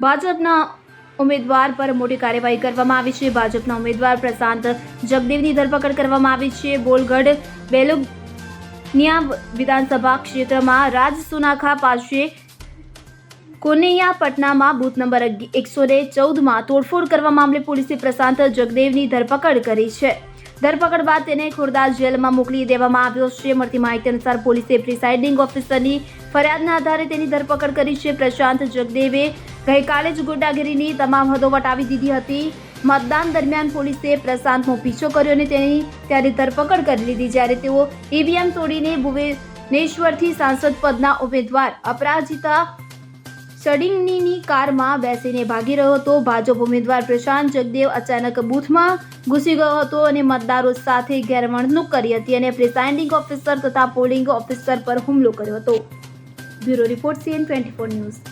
ભાજપના ઉમેદવાર પર મોટી કાર્યવાહી કરવામાં આવી છે. ભાજપના ઉમેદવાર પ્રશાંત જગદેવની ધરપકડ કરવામાં આવી છે. બોલગઢ બેલુનિયા વિધાનસભા ક્ષેત્રમાં રાજ સુનાખા પાસે કોનૈયા પટનામાં બૂથ નંબર એકસો ને ચૌદમાં તોડફોડ કરવા મામલે પોલીસે પ્રશાંત જગદેવની ધરપકડ કરી છે. ધરપકડ બાદ તેને ખોરદા જેલમાં મોકલી દેવામાં આવ્યો છે. મળતી માહિતી અનુસાર પોલીસે પ્રિસાઇડિંગ ઓફિસરની ફરિયાદના આધારે તેની ધરપકડ કરી છે. પ્રશાંત જગદેવે ગઈકાલે જ ગુંડાગીરીની તમામ હદો વટાવી દીધી હતી. મતદાન દરમિયાન પોલીસે પ્રશાંતનો પીછો કર્યો અને તેની ત્યારે ધરપકડ કરી લીધી. જ્યારે તેઓ ઈવીએમ તોડીને ભુવનેશ્વરથી સાંસદ પદના ઉમેદવાર અપરાજિતા સડિંગનીની કારમાં બેસીને ભાગી રહ્યો હતો. ભાજપ ઉમેદવાર પ્રશાંત જગદેવ અચાનક બૂથમાં ઘૂસી ગયો હતો અને મતદારો સાથે ગેરવર્તણૂક કરી હતી અને પ્રિસાઇડિંગ ઓફિસર તથા પોલિંગ ઓફિસર પર હુમલો કર્યો હતો. Bureau report CN twenty four news.